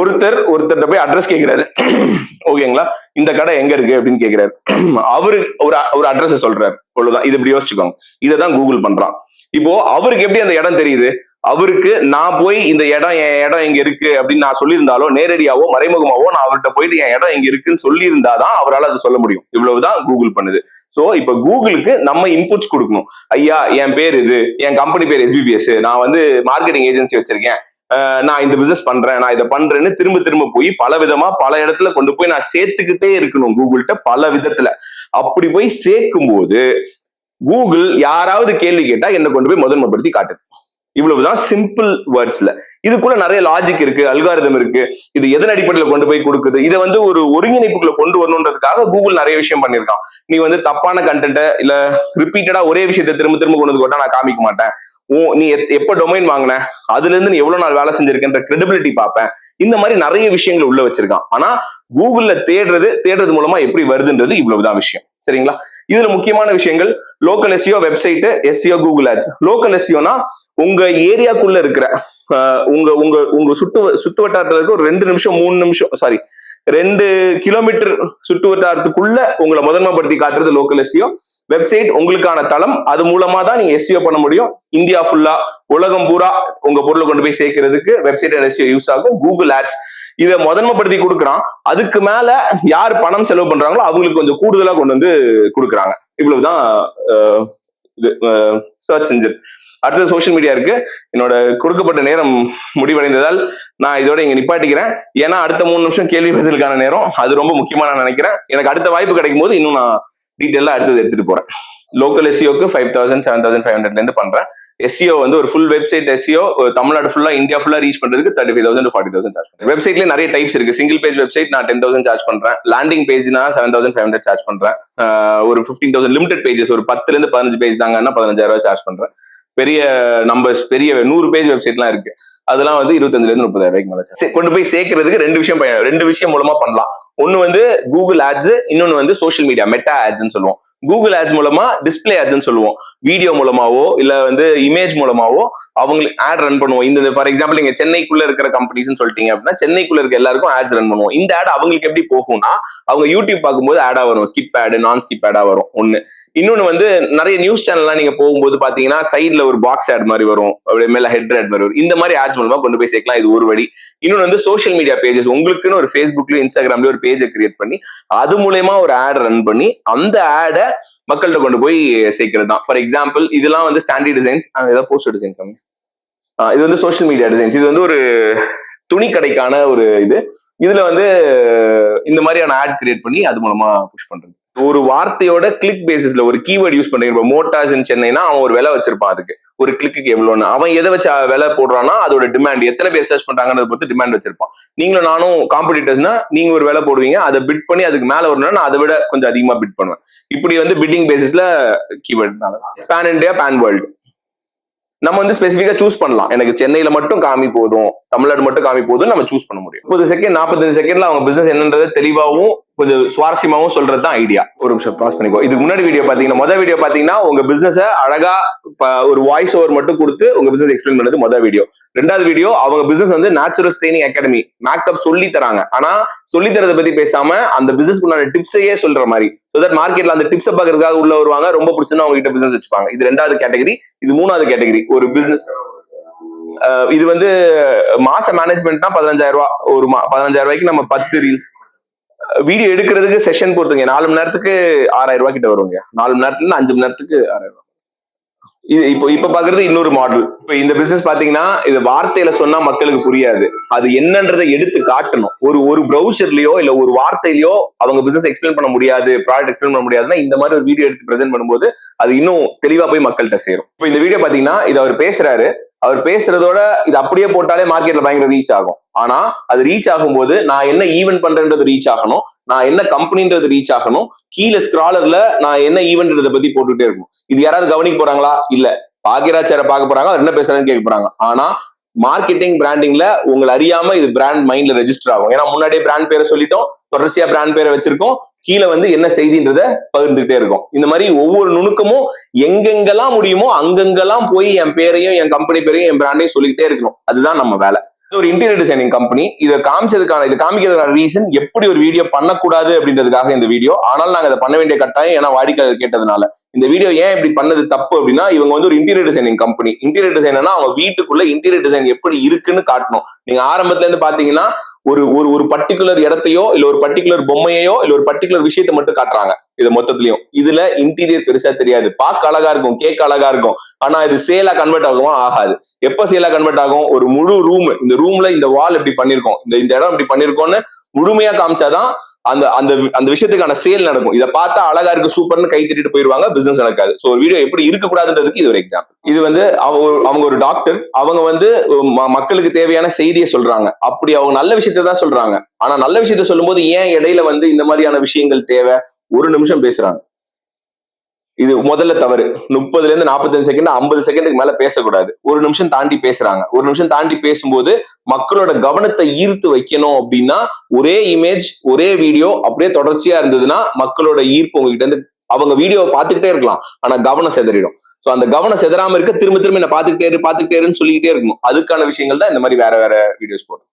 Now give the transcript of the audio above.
ஒருத்தர் ஒருத்தர்கிட்ட போய் அட்ரஸ் கேட்கிறாரு ஓகேங்களா இந்த கடை எங்க இருக்கு அப்படின்னு கேட்கிறாரு அவரு ஒரு ஒரு அட்ரஸ் சொல்றாரு. அவ்வளவுதான். இது இப்படி யோசிச்சுக்கோங்க. இதை தான் கூகுள் பண்றான். இப்போ அவருக்கு எப்படி அந்த இடம் தெரியுது? அவருக்கு நான் போய் இந்த இடம் என் இடம் எங்க இருக்கு அப்படின்னு நான் சொல்லியிருந்தாலோ நேரடியாவோ மறைமுகமாவோ நான் அவர்கிட்ட போயிட்டு என் இடம் எங்க இருக்குன்னு சொல்லியிருந்தாதான் அவரால் அதை சொல்ல முடியும். இவ்வளவுதான் கூகுள் பண்ணுது. ஸோ இப்போ கூகுளுக்கு நம்ம இன்புட்ஸ் கொடுக்கணும். ஐயா என் பேர் இது என் கம்பெனி பேர் எஸ்பிபிஎஸ் நான் வந்து மார்க்கெட்டிங் ஏஜென்சி வச்சிருக்கேன். நான் இந்த பிசினஸ் பண்றேன் நான் இதை பண்றேன்னு திரும்ப திரும்ப போய் பல விதமா பல இடத்துல கொண்டு போய் நான் சேர்த்துக்கிட்டே இருக்கணும் கூகுள்கிட்ட பல விதத்துல. அப்படி போய் சேர்க்கும் போது கூகுள் யாராவது கேள்வி கேட்டா என்ன கொண்டு போய் முதன்மைப்படுத்தி காட்டுது. இவ்வளவுதான் சிம்பிள் வேர்ட்ஸ்ல இதுக்குள்ள நிறைய லாஜிக் இருக்கு அல்காரிதம் இருக்கு. இது எதன் அடிப்படையில கொண்டு போய் கொடுக்குது? இதை வந்து ஒரு ஒருங்கிணைப்புக்குள்ள கொண்டு வரணுன்றதுக்காக கூகுள் நிறைய விஷயம் பண்ணிருக்கான் நீ வந்து தப்பான கண்டென்ட்டை இல்ல ரிப்பீட்டடா ஒரே விஷயத்தை திரும்ப திரும்ப கொண்டு வந்து நான் காமிக்க மாட்டேன். நீ எத்- எப்ப டொமைன் வாங்கின? அதுல இருந்து நீ எவ்வளவு நாள் வேலை செஞ்சிருக்கன்ற கிரெடிபிலிட்டி பார்ப்பேன் இந்த மாதிரி நிறைய விஷயங்கள் உள்ள வச்சிருக்கான். ஆனா கூகுள்ல தேடுறது தேடுறது மூலமா எப்படி வருதுன்றது இவ்வளவுதான் விஷயம். சரிங்களா? இதுல முக்கியமான விஷயங்கள் local SEO website SEO Google ads local எஸ்இஓனா உங்க ஏரியாக்குள்ள இருக்கிற உங்க உங்க உங்க சுட்டு சுத்து வட்டாரத்துல இருக்க ஒரு ரெண்டு நிமிஷம் மூணு நிமிஷம் சாரி ரெண்டு கிலோமீட்டர் சுற்று வட்டாரத்துக்குள்ள உங்களை முதன்மைப்படுத்தி காட்டுறது லோக்கல் எஸ்இஓ வெப்சைட் உங்களுக்கான தளம். அது மூலமா தான் நீங்க எஸ்சிஓ பண்ண முடியும். இந்தியா ஃபுல்லா உலகம் பூரா உங்க பொருளை கொண்டு போய் சேர்க்கறதுக்கு வெப்சைட் அண்ட் எஸ்சிஓ யூஸ் ஆகும். கூகுள் ஆட்ஸ் இதை முதன்மைப்படுத்தி கொடுக்குறான். அதுக்கு மேல யார் பணம் செலவு பண்றாங்களோ அவங்களுக்கு கொஞ்சம் கூடுதலா கொண்டு வந்து கொடுக்குறாங்க. இவ்வளவுதான் இது சர்ச் இன்ஜின் அடுத்தது சோஷியல் மீடியா இருக்கு. என்னோட கொடுக்கப்பட்ட நேரம் முடிவடைந்ததால் நான் இதோட இங்க நிப்பாட்டிக்கிறேன். ஏன்னா அடுத்த மூணு நிமிஷம் கேள்வி பதிலுக்கான நேரம். அது ரொம்ப முக்கியமா நான் நினைக்கிறேன். எனக்கு அடுத்த வாய்ப்பு கிடைக்கும் போது இன்னும் நான் டீட்டெயிலாக அடுத்தது எடுத்துட்டு போறேன். Local எஸ்சிஓக்கு five thousand seven thousand five ஹண்ட்ரட்லேருந்து பண்றேன். எஸ்சிஓ வந்து ஒரு ஃபுல் வெப்சைட் எஸ்சிஓ தமிழ்நாடு ஃபுல்லா இந்தியா ஃபுல்லா ரீச் பண்றதுக்கு thirty five thousand forty thousand charge பண்ணுறேன் வெப்சைட்ல நிறைய டைப்ஸ் இருக்கு. சிங்கிள் பேஜ் வெப்சைட் நான் டென் தௌசண்ட் சார்ஜ் பண்றேன். Landing பேஜ்னா seven thousand five hundred charge பண்றேன். ஒரு ஃபிஃப்டீன் தௌசண்ட் லிமிடெட் பேஜஸ் ஒரு பத்துல இருந்து பதினஞ்சு பேஜ் தாங்கன்னா பதினஞ்சாயிரம் ரூபாய் சார்ஜ் பண்றேன். பெரிய நம்பர்ஸ் பெரிய நூறு பேஜ் வெப்சைட்லாம் இருக்கு. அதெல்லாம் வந்து இருபத்தஞ்சுல இருந்து முப்பதாயிரம் ரூபாய்க்கு மேலே கொண்டு போய் சேர்க்கறதுக்கு ரெண்டு விஷயம் ரெண்டு விஷயம் மூலமா பண்ணலாம். ஒன்னு வந்து கூகுள் ஆட்ஸ் இன்னொன்னு வந்து சோஷியல் மீடியா மெட்டா ஆட்ஸ்னு சொல்லுவோம். கூகுள் ஆட்ஸ் மூலமா டிஸ்பிளே ஆட்ஸ்ன்னு சொல்லுவோம். வீடியோ மூலமாவோ இல்ல வந்து இமேஜ் மூலமாவோ அவங்களுக்கு ஆட் ரன் பண்ணுவோம். இந்த ஃபார் எக்ஸாம்பிள் நீங்க சென்னைக்குள்ள இருக்கிற கம்பெனிஸ்னு சொல்லிட்டீங்க அப்படின்னா சென்னைக்குள்ள இருக்க எல்லாருக்கும் ஆட்ஸ் ரன் பண்ணுவோம். இந்த ஆட் அவங்களுக்கு எப்படி போகும்னா அவங்க யூடியூப் பார்க்கும்போது ஆடா வரும். ஸ்கிப் ஆடு நான் ஸ்கிப் ஆடா வரும். ஒன்னு இன்னொன்னு வந்து நிறைய நியூஸ் சேனல்லாம் நீங்க போகும்போது பாத்தீங்கன்னா சைட்ல ஒரு பாக்ஸ் ஆட் மாதிரி வரும். அப்படியே மேல ஹெட் ஆட் மாதிரி வரும். இந்த மாதிரி ஆட்ஸ் மூலமா கொண்டு போய் சேர்க்கலாம். இது ஒரு வழி. இன்னொன்னு வந்து சோஷியல் மீடியா பேஜஸ் உங்களுக்குன்னு ஒரு ஃபேஸ்புக்லயும் இன்ஸ்டாகிராம்லயும் ஒரு பேஜை கிரியேட் பண்ணி அது மூலயமா ஒரு ஆட் ரன் பண்ணி அந்த ஆடை மக்கள்கிட்ட கொண்டு போய் சேர்க்கிறது தான் ஃபார் எக்ஸாம்பிள் இதெல்லாம் வந்து ஸ்டாண்டர்ட் டிசைன்ஸ் ஏதாவது போஸ்டர் டிசைன் கம்மி. ஆஹ் இது வந்து சோஷியல் மீடியா டிசைன்ஸ் இது வந்து ஒரு துணி கடைக்கான ஒரு இது. இதுல வந்து இந்த மாதிரியான ஆட் கிரியேட் பண்ணி அது மூலமா புஷ் பண்றது. ஒரு வார்த்தையோட கிளிக் பேசிஸ்ல ஒரு கீவேர்ட் யூஸ் பண்றீங்க இப்போ மோட்டார்ஸ் சென்னைனா அவன் ஒரு விலை வச்சிருப்பான் அதுக்கு. ஒரு கிளிக்கு எவ்வளோன்னு அவன் எதை வச்சு விலை போடுறான்னா அதோட டிமாண்ட் எத்தனை பேர் சர்ச் பண்றாங்கன்றத பொறுத்து டிமாண்ட் வச்சிருப்பான். நீங்களும் நானும் காம்படிட்டர்ஸ்னா நீங்க ஒரு விலை போடுவீங்க அதை பிட் பண்ணி அதுக்கு மேல வரணும்னா நான் அதை விட கொஞ்சம் அதிகமா பிட் பண்ணுவேன். இப்படி வந்து பிட்டிங் பேசிஸ்ல keyword pan India pan world நம்ம வந்து ஸ்பெசிஃபிக்கா சூஸ் பண்ணலாம். எனக்கு சென்னையில மட்டும் காமி போதும் தமிழ்நாடு மட்டும் காமி போதும் நம்ம சூஸ் பண்ண முடியும். முப்பது செகண்ட் நாற்பத்தஞ்சு செகண்ட்ல அவங்க பிசினஸ் என்னன்றதை தெளிவாகவும் கொஞ்சம் சுவாரஸ்யமாவும் சொல்றது தான் ஐடியா ஒரு நிமிஷம் பாஸ் பண்ணிக்கோ. இதுக்கு முன்னாடி வீடியோ பாத்தீங்கன்னா மொதல் வீடியோ பாத்தீங்கன்னா உங்க பிசினஸ அழகா ஒரு வாய்ஸ் ஓவர் மட்டும் கொடுத்து உங்க பிசினஸ் எக்ஸ்பிளைன் பண்ணது மொதல் வீடியோ ரெண்டாவது வீடியோ அவங்க பிசினஸ் வந்து நேச்சுரல் ட்ரைனிங் அகாடமி மேக்கப் சொல்லி தராங்க. ஆனா சொல்லி தரதை பத்தி பேசாம அந்த பிசினஸ் உண்டான டிப்ஸையே சொல்ற மாதிரி. ஸோ தட் மார்க்கெட்ல அந்த டிப்ஸை பாக்குறதுக்காக உள்ள வருவாங்க. ரொம்ப பிடிச்சிருந்தா அவங்க கிட்ட பிசினஸ் வச்சுப்பாங்க. இது ரெண்டாவது கேட்டகரி இது மூணாவது கேட்டகரி ஒரு பிசினஸ் இது வந்து மாச மேனேஜ்மெண்ட்னா பதினஞ்சாயிரம் ரூபாய் ஒரு மா- பதினஞ்சாயிரம் ரூபாய்க்கு நம்ம பத்து ரீல்ஸ் வீடியோ எடுக்கிறதுக்கு செஷன் பொறுத்துங்க. நாலு மணி நேரத்துக்கு ஆறாயிரம் ரூபாய் கிட்ட வருங்க. நாலு மணி நேரத்துல இருந்து அஞ்சு மணி நேரத்துக்கு ஆறாயிரம் ரூபாய். இது இப்போ இப்ப பாக்குறது இன்னொரு மாடல் இப்ப இந்த பிசினஸ் பாத்தீங்கன்னா இது வார்த்தையில சொன்னா மக்களுக்கு புரியாது. அது என்னன்றதை எடுத்து காட்டணும். ஒரு ஒரு ப்ரௌசர்லயோ இல்ல ஒரு வார்த்தையிலயோ அவங்க பிசினஸ் எக்ஸ்பிளைன் பண்ண முடியாது ப்ராடக்ட் எக்ஸ்பிளைன் பண்ண முடியாதுன்னா இந்த மாதிரி ஒரு வீடியோ எடுத்து பிரசென்ட் பண்ணும்போது அது இன்னும் தெளிவா போய் மக்கள்கிட்ட சேரும். இப்போ இந்த வீடியோ பாத்தீங்கன்னா இது அவர் பேசுறாரு. அவர் பேசுறதோட இது அப்படியே போட்டாலே மார்க்கெட்ல பயங்கர ரீச் ஆகும். ஆனா அது ரீச் ஆகும்போது நான் என்ன ஈவென்ட் பண்றேன்றது ரீச் ஆகணும். நான் என்ன கம்பெனின்றது ரீச் ஆகணும்? கீழே ஸ்கிராலர்ல நான் என்ன ஈவெண்ட்ன்றத பத்தி போட்டுட்டே இருக்கணும். இது யாராவது கவனிக்க போறாங்களா? இல்ல. பாக்கியராச்சாரை பார்க்க போறாங்க அவர் என்ன பேசுறாங்கன்னு கேட்க போறாங்க. ஆனா மார்க்கெட்டிங் பிராண்டிங்ல உங்களை அறியாம இது பிராண்ட் மைண்ட்ல ரெஜிஸ்டர் ஆகும். ஏன்னா முன்னாடியே பிராண்ட் பேரை சொல்லிட்டோம். தொடர்ச்சியா பிராண்ட் பேரை வச்சிருக்கோம். கீழே வந்து என்ன செய்தின்றத பகிர்ந்துகிட்டே இருக்கும். இந்த மாதிரி ஒவ்வொரு நுணுக்கமும் எங்கெங்கெல்லாம் முடியுமோ அங்கங்கெல்லாம் போய் என் பேரையும் என் கம்பெனி பேரையும் என் பிராண்டையும் சொல்லிக்கிட்டே இருக்கணும். அதுதான் நம்ம வேலை. ஒரு இன்டீரியர் டிசைனிங் கம்பெனி இதை காமிச்சதுக்கான இது காமிக்கிறதுக்கான ரீசன் எப்படி ஒரு வீடியோ பண்ணக்கூடாது அப்படின்றதுக்காக இந்த வீடியோ ஆனால் நாங்க அதை பண்ண வேண்டிய கட்டாயம் ஏன்னா வாடிக்கையாளர் கேட்டதுனால. இந்த வீடியோ ஏன் இப்படி பண்ணது தப்பு அப்படின்னா இவங்க வந்து ஒரு இன்டீரியர் டிசைனிங் கம்பெனி இன்டீரியர் டிசைனர்னா அவங்க வீட்டுக்குள்ள இன்டீரியர் டிசைன் எப்படி இருக்குன்னு காட்டணும். நீங்க ஆரம்பத்துல இருந்து பாத்தீங்கன்னா ஒரு ஒரு ஒரு பர்டிகுலர் இடத்தையோ இல்ல ஒரு பர்டிகுலர் பொம்மையோ இல்ல ஒரு பர்டிகுலர் விஷயத்த மட்டும் காட்டுறாங்க. இது மொத்தத்திலயும். இதுல இன்டீரியர் பெருசா தெரியாது. பார்க்க அழகா இருக்கும் கேட்க அழகா இருக்கும். ஆனா இது சேலா கன்வெர்ட் ஆகுமா? ஆகாது. எப்ப சேலா கன்வெர்ட் ஆகும்? ஒரு முழு ரூம் இந்த ரூம்ல இந்த வால் இப்படி பண்ணிருக்கோம்? இந்த இந்த இடம் இப்படி பண்ணிருக்கோம்னு முழுமையா காமிச்சாதான் அந்த அந்த அந்த விஷயத்துக்கான சேல் நடக்கும். இதை பார்த்தா அழகா இருக்கு சூப்பர்னு கை தட்டிட்டு போயிருவாங்க பிசினஸ் நடக்காது. ஸோ ஒரு வீடியோ எப்படி இருக்கக்கூடாதுன்றதுக்கு இது ஒரு எக்ஸாம்பிள் இது வந்து ஒரு- அவங்க ஒரு டாக்டர் அவங்க வந்து ம- மக்களுக்கு தேவையான செய்தியை சொல்றாங்க. அப்படி அவங்க நல்ல விஷயத்தை தான் சொல்றாங்க. ஆனா நல்ல விஷயத்த சொல்லும்போது ஏன் இடையில வந்து இந்த மாதிரியான விஷயங்கள் தேவை? ஒரு நிமிஷம் பேசுறாங்க. இது முதல்ல தவறு. முப்பதுல இருந்து நாற்பத்தஞ்சு செகண்ட் ஐம்பது செகண்டுக்கு மேல பேசக்கூடாது. ஒரு நிமிஷம் தாண்டி பேசுறாங்க. ஒரு நிமிஷம் தாண்டி பேசும்போது மக்களோட கவனத்தை ஈர்த்து வைக்கணும் அப்படின்னா ஒரே இமேஜ் ஒரே வீடியோ அப்படியே தொடர்ச்சியா இருந்ததுன்னா மக்களோட ஈர்ப்பு உங்ககிட்ட இருந்து அவங்க வீடியோவை பார்த்துக்கிட்டே இருக்கலாம். ஆனா கவனம் செதறிடும். சோ அந்த கவனம் செதறாம இருக்க திரும்ப திரும்ப என்ன பார்த்துக்கிட்டே இரு பார்த்துக்கிட்டே இருன்னு சொல்லிக்கிட்டே இருக்கணும். அதுக்கான விஷயங்கள் தான் இந்த மாதிரி வேற வேற வீடியோஸ் போடும்